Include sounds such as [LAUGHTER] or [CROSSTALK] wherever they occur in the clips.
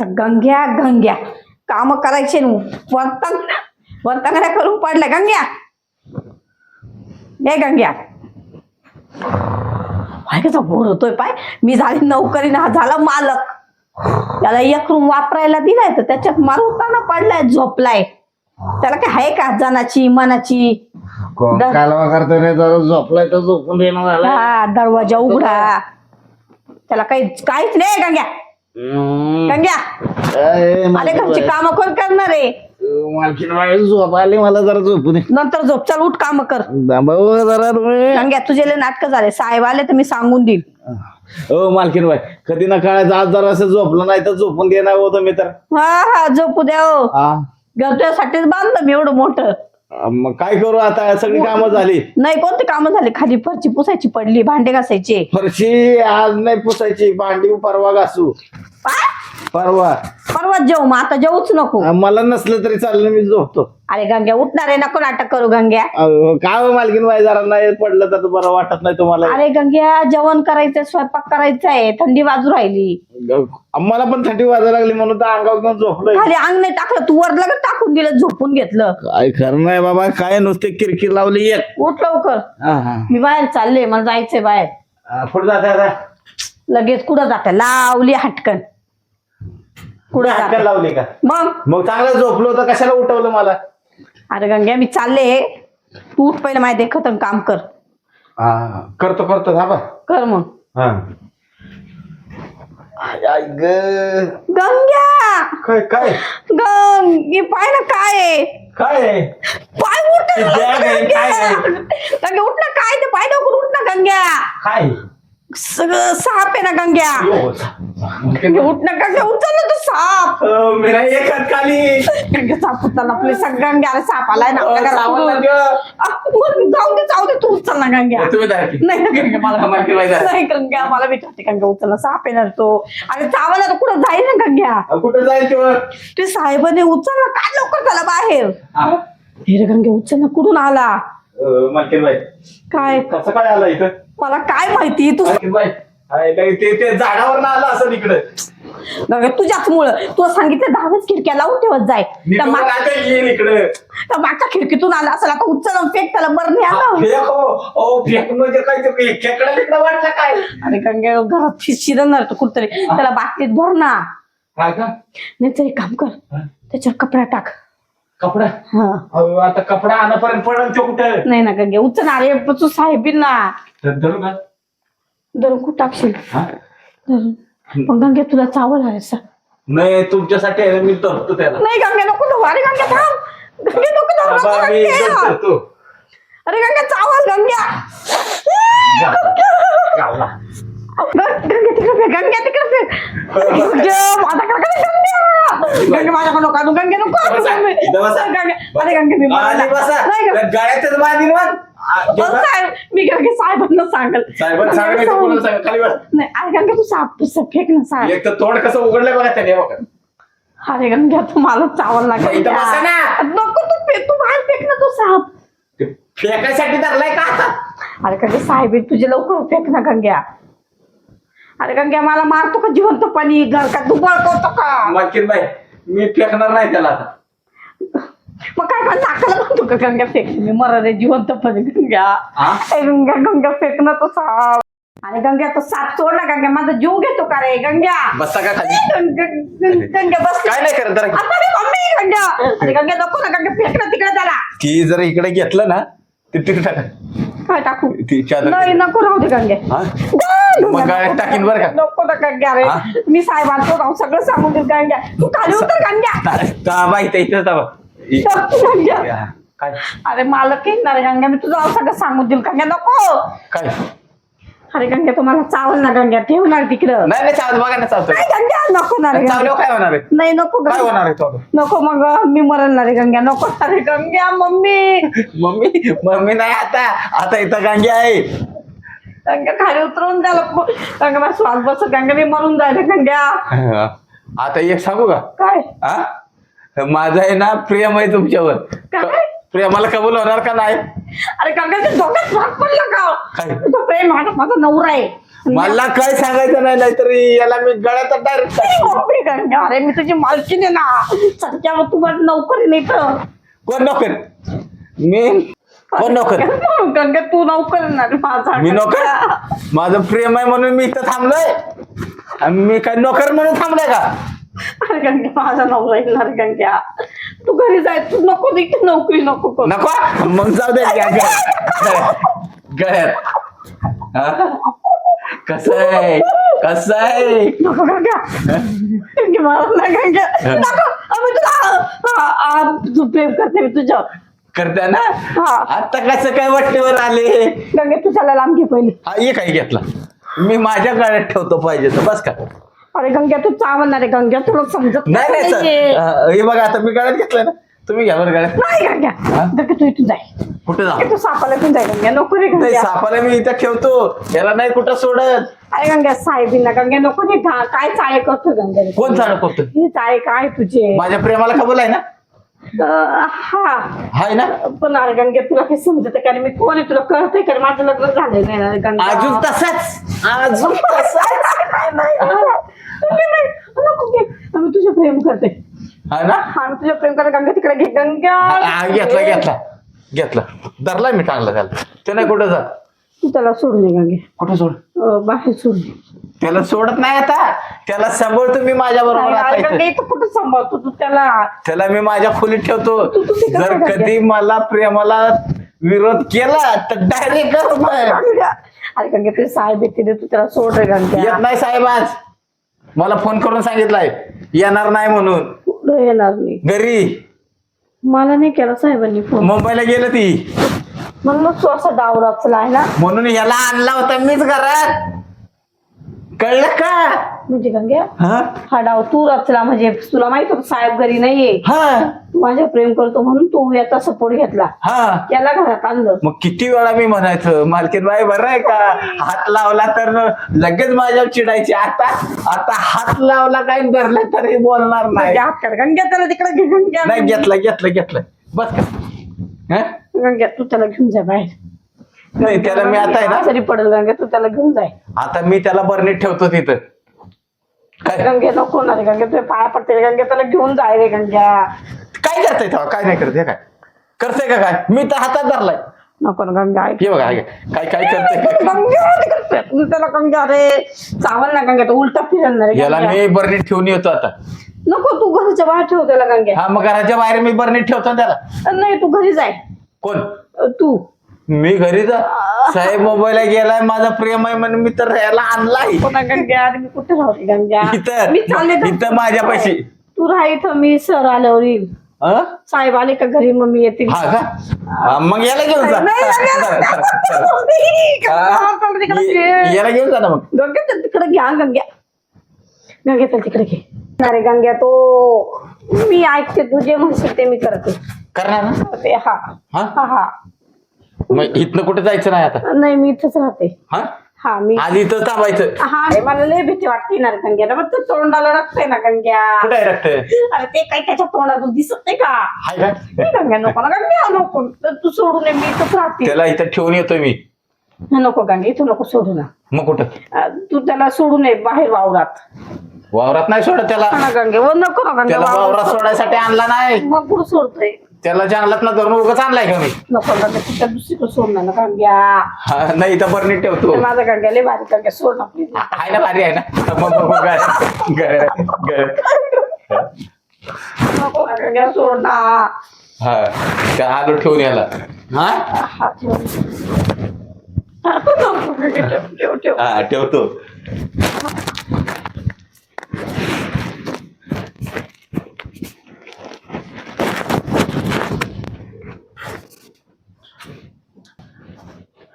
गंग्या गंग्या. काम करायचे न. वर्तन वर्तन करून पडलं गंग्या. हे गंग्या. पाय कसा बोर होतोय पाय. मी झाली नोकरी ना झाला मालक. त्याला एक रूम वापरायला दिलाय तर त्याच्यात मारुताना पडलाय झोपलाय. त्याला काय आहे का जनाची मनाची? दर- कालवा करतो रे जरा झोपलाय तर झोपून देणं झालं हा दरवाजा उघडा. त्याला काही काहीच नाही गंग्या. गंग्या अरे घरची काम कोण करणार आहे? मालकीन बाई झोप आली मला जरा झोपू दे. नंतर झोप चल उठ काम कर. भाऊ जरा तुम्ही. गंग्या तुझे नाटक झाले. साहेब आले तर मी सांगून देईल हो मालकीन बाई कधी ना काळात आज जरा असं झोपलं नाही तर झोपून देणार होतं मी तर. हा हा झोपू द्या हो. हा. तुझ्यासाठीच बांधलं मी एवढं मोठं. मग काय करू आता? सगळी कामं झाली. नाही कोणती कामं झाली? खाली फरची पुसायची पडली भांडे घासायचे. फरशी आज नाही पुसायची भांडी परवा घासू? परवा. परवाच जेऊ मग आता जेऊच नको. मला नसलं तरी चाललं मी झोपतो. अरे गंग्या उठणार आहे नको नाटक करू गंग्या. अहो, काय हो मालकीन बाई जरा नाही पडलं तर बरं वाटत नाही तुम्हाला. अरे गंग्या जेवण करायचंय स्वयंपाक करायचा आहे थंडी बाजू राहिली. मला पण थंडी वाजायला लागली म्हणून तर अंगावर घेऊन झोपलोय. खाली अंग नाही टाकलं तू वर लगेच टाकून दिलं झोपून घेतलं. काय खरं नाही बाबा काय नुसते किरकिर लावली एक. उठ लवकर. हा, हा. मी बाहेर चालले मला जायचंय बाहेर. हा, पुढे जाते लगेच कुठं जाते? लावली हटकन कुठं हातकन जाते लावली का? मग? मग चांगलं झोपलो तर कशाला उठवलं मला? अरे गंग्या मी चालले तू उठ पहिलं माहिती खतम काम कर. हा करतो करतो थांबा. कर मग. हा. आय, आय ग. गंग्या! काय काय? गंगी पाय ना काय आहे? काय आहे? पाय उठ ते bag आहे, काय आहे? गंग्या उठ ना काय ते पाय लवकर उठ ना गंग्या! काय? सगळं साप आहे ना गंग्या. गंग्या उठ ना गंग्या उचल ना तो साप. मेरा एक हात खाली. गंग्या साप उचल आपले सगळं गंग्या अरे साप आलाय ना आपल्या मग जाऊ दे जाऊ दे तू उचल ना गंग्या. की. नाही ना गंग्या मला नाही. नाही गंग्या मला भेटते गंग्या उचल ना साप येणार तो. अरे चावला तर कुठं जाईल ना गंग्या? कुठं जाईल तेव्हा ते साहेबाने उचल ना काय लवकर झाला बाहेर? हा? हे रे गंग्या उचल ना कुठून आला? काय कसं काय? आला इथं. मला काय माहिती? तू मालकीनबाई हाय, नाही, ते ते झाडावर आलं असं इकडं तुझ्याच मुळे. तू सांगितलं दहाच खिडक्या लावून ठेवत जाय. त्या मा- येईल इकडं. त्या मागच्या खिडकीतून आला असेल आता उचल फेक त्याला बरं नाही आलं फेक हो. ओ फेक म्हणजे काय ते खेकडा बिकडा वाटला काय? अरे गंग्या घरात शिरणार तो कुठतरी. त्याला बाटलीत भर ना. हा का? नाही तर एक काम कर. हा? त्याच्यावर कपडा टाक. कपडा? हा. अहो, आता कपडा आणापर्यंत पडेल तो कुठं? नाही ना गंगे उचल अरे पण तू साहेबीन ना. तर धरू का? धरून कुठं टाकशील? हा? धरून मग गंगे तुला चावल आहे सा नाही तुमच्यासाठी आहे ना, मी धरतो त्याला. नाही गंगे नको धरू. अरे गंगे थांब. गंगे नको धरू नको बाबा, मी गंगे. एकदम धरतो. अरे गंगे चावल गंग्या गावला. गंगे तिकडे फेक गंगे तिकडे फेक गंगे, माझ्याकडे काय गंगे गंगे माझ्याकडे नको आणू, गंगे नको आणू, गंगे. अरे गंगे मी नाही गळ्यातच बांधील मग. साहेब, मी गंगे साहेबांना सांगल साहेबांना सांगायचं खाली बस नाही अरे गंगे तू साप फेक ना साहेब एक तर तोंड कसं उघडलंय बघा त्याने बघा अरे गंग्या तू मला चावल लागेल ना. नको तू तू बाहेर फेक ना तू साप फेकायसाठी धरलाय का आता अरे गंगे साहेब तुझे लवकर फेक ना गंग्या अरे गंग्या मला मारतो का जिवंत पाणी? घर का तू बळकवतो का? मालकीन बाई मी फेकणार नाही त्याला आता. मग काय काय नाकाला म्हणतो का गंग्या फेक? मी मर रे जिवंत पाणी गंग्या. हा? ए, गंग्या गंग्या फेक ना तो साप अरे गंग्या तो साप सोड ना गंग्या माझा जीव घेतो का रे गंग्या? बसा का खाली? गंग्या गंग्या- गंग्या बस. काय नाही करत जरा. आता रे मम्मी गंग्या. अरे गंग्या नको ना गंग्या फेक ना तिकडे त्याला ती जर इकडे घेतलं ना ते टाका. काय टाकू? ती चादर नाही नको राहू दे गंगे हा? गं, मग नको, टाकीन बरं का? नको ना गंग्या रे हा? मी साहेबांचं राहू सगळं सांगून देईल गंग्या तू खाली उतर गंग्या बाई इथे इथेच दाबा. इ- गंग्या या, काय? अरे मालक येणार रे गंग्या मी तुझं सगळं सांगून देईल गंग्या नको. काय? अरे गंग्या तुम्हाला चावल ना गंग्या ठेवणार तिकडं. नाही नाही चालत बघा ना चालतोय नाही गंग्या नको ना रे चावल्यावर गंग्या. काय होणार आहे? नाही नको काय गंग्या. होणार आहे तो नको मग मी मरण ना रे गंग्या नको. ना रे गंग्या मम्मी. [LAUGHS] मम्मी मम्मी नाही आता. आता इथं गांगी आहे. गंग्या खाली उतरवून द्यायला गंग्या माझा श्वास बस गंग्या मी मरून जायला गंग्या. [LAUGHS] आता एक सांगू का? काय? हा माझं आहे ना प्रेम आहे तुमच्यावर. काय? प्रेमाला कबूल होणार का नाही? अरे गंगा ते डोक्यात भाग पडला का? काय? तो प्रेम माझा माझा नवरा आहे. मला काय सांगायचं नाही नाहीतर याला मी गळ्यात डायरेक्ट बापरे अरे मी तुझी मालकीण आहे ना. सध्या तू माझी नोकरी नाही तर. कोण नोकर? मी. कोण नोकर? गंगा तू नोकर माझा मी नोकर? माझं प्रेम आहे म्हणून मी इथं थांबलोय. आणि मी काय नोकर म्हणून थांबलोय का? अरे गंग्या माझा नवरा येणार गंग्या. तू घरी जाय तू नको इथे नोकरी नको करू. नको? मग जाऊ दे गळ्यात? कसं आहे? कसं आहे? नको गंग्या. मला नाही गंग्या. नको. आम्ही तुला आ- आ- तू प्रेम करते मी तुझ्यावर. करते ना? हा. आता कसं काय वाटेवर आले? गंग्या तू त्याला लांब घे पहिली. हा, ये काय घेतला? मी माझ्या गळ्यात ठेवतो पाहिजे तर बस का? अरे गंग्या तू चावणार आहे गंग्या तुला समजत नाही नाही नाहीये. सर. अं, हे बघा आता मी गळ्यात घेतलाय ना? तुम्ही घ्या बरं गळ्यात नाही गंग्या तू इथून जाय. कुठे जा? तू सापाला पण जाय गंग्या नको रे नाही गंग्या सापाला मी इथं ठेवतो. याला नाही कुठं सोडत. अरे गंग्या साहेबींना गंग्या नको रे काय चाळे करतो गंग्या? कोण चालू करतो हे चाळे काय तुझे? माझ्या प्रेमाला कबूल आहे ना? हा. हाय ना? पण अरे गंगे तुला काही समजत का रे? मी कोण आहे तुला कळतंय का रे? माझं लग्न झालं नाही ना रे गंगा. अजून तसाच. अजून [LAUGHS] नाही, नाही, नाही, नाही, नाही, नको घे. आम्ही तुझं प्रेम करते. हा ना? आम्ही तुझं प्रेम करते. गंगा तिकडे घे. गंगा. हा, हा, घेतला घेतला. घेतला. धरलाय मी चांगला त्याला. ते नाही कुठं जात तू त्याला सोडून दे गंगे. कुठं सोड? अं, बाहेर सोडून दे. त्याला सोडत नाही आता. त्याला सांभाळतो मी माझ्या बरोबर आता इथं. कुठं सांभाळतो? तू त्याला त्याला मी माझ्या खोलीत ठेवतो. तू- तू तिकडं जर कधी मला प्रेमाला विरोध केला तर डायरेक्ट. अरे गंगे साहेब येते तू त्याला सोड रे येत नाही साहेब आज. मला फोन करून सांगितलाय. येणार नाही म्हणून. कुठं येणार नाही घरी. मला नाही केला साहेबांनी फोन. मुंबईला गेलं ती. म्हणून तू असा डावरा आहे ना. म्हणून याला आणला होता मीच घरात. कळलं का? म्हणजे गंग्या हा? हा डाव तू रचला म्हणजे तुला माहीत होतं साहेब घरी नाहीये. हा. तू माझ्या प्रेम करतो म्हणून तू याचा सपोर्ट घेतला. हा. याला घरात आणलं. मग किती वेळा मी म्हणायचं मालकीन बाई बरं आहे का? हात लावला तर लगेच माझ्यावर चिडायची. आता आता हात लावला काय धरलं तरी बोलणार नाही. म्हणजे हात काढ. गंग्या त्याला तिकडे घे गंग्या. नाही घेतलं घेतलं घेतलं. बस का हा? गंग्या तू त्याला घेऊन जा बाहेर. नाही त्याला मी आता आहे ना. आजारी पडेल तू त्याला घेऊन जाय. आता मी त्याला बरणीत ठेवतो तिथं. काय? गंगे नको ना रे गंगे तुझ्या पाया पडते रे गंगे त्याला घेऊन जाय रे गंग्या काय करताय तेव्हा? काय नाही करते काय? करते का काय? मी तर हातात धरलाय. नको ना गंगा ऐक. हे बघा हे काय काय करते तिकडे फेकून त्याला गंग्या रे. चावल ना गंग्या तो उलटा फिरल ना रे याला गंग्या. मी बरणीत ठेवून येतो आता. नको तू घरच्या बाहेर ठेव त्याला गंग्या हा मग घराच्या बाहेर मी बरणीत ठेवतो ना त्याला. नाही तू घरी जाय. कोण? तू. मी घरी जा. साहेब मोबाईलला गेलाय माझा प्रेम आहे म्हणून मी तर याला आणलाय. कोणा गंग्या अरे मी कुठे राहते गंग्या इथं मी चालले तर- इथं माझ्या पैसे तू राहा इथं मी सर आल्यावर येईल. हा साहेब आले का घरी मग मी येतील हा का? हा, मग याला घेऊन जा. नाही, नाही, चला, चला, चला. गंग्या, चल तिकडे ये- घे. याला घेऊन जा ना मग. गंग्या तिकडे घ्या गंग्या गंग्या चल तिकडे घे. अरे गंग्या तो मी ऐकते तू जे म्हणशील ते मी करते. करणार ना? हा. हा? हा हा. मग इथनं कुठे जायचं नाही आता? नाही मी इथंच राहते. हा? हा मी आज इथं थांबायचं. हा मला लय भीती वाटते ना गंग्या मग तू तोंडाला रक्त आहे ना गंग्या? कुठे आहे रक्त? अरे ते काही त्याच्या तोंडातून दिसत नाही का? हाय का? नाही गंग्या नको ना नको. तर तू सोडून ये, मी इथंच राहते. त्याला इथं ठेवून येतोय मी. नको गंग्या इथं नको सोडू ना. मग कुठं? अं, तू त्याला सोडून ये बाहेर वावरात. वावरात नाही सोडत त्याला. हा ना गंगे व नको ना गंगे त्याला वावरात सोडायसाठी आणला नाही. मग कुठं सोडतोय? त्याला जंगलात ना धरून उगाच आणलाय का मी? नको दुसरीकडे सोडणार ना गंग्या. हा, नाही इथं बरणीत ठेवतो ते. माझा गंग्या लय भारी गंग्या सोड ना आहे ना भारी आहे ना? मग मग- मग ग- ग- ग- नको ना गंग्या सोड ना. हा त्या आलो ठेवून याला. हा? हा, ठेव. नको गंगे, ठेव, ठेव, ठेव. हा ठेवतो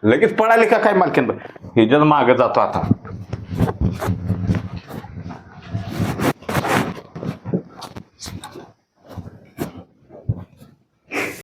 लगेच पळाले का काय मालकीन जण मागं जातो आता.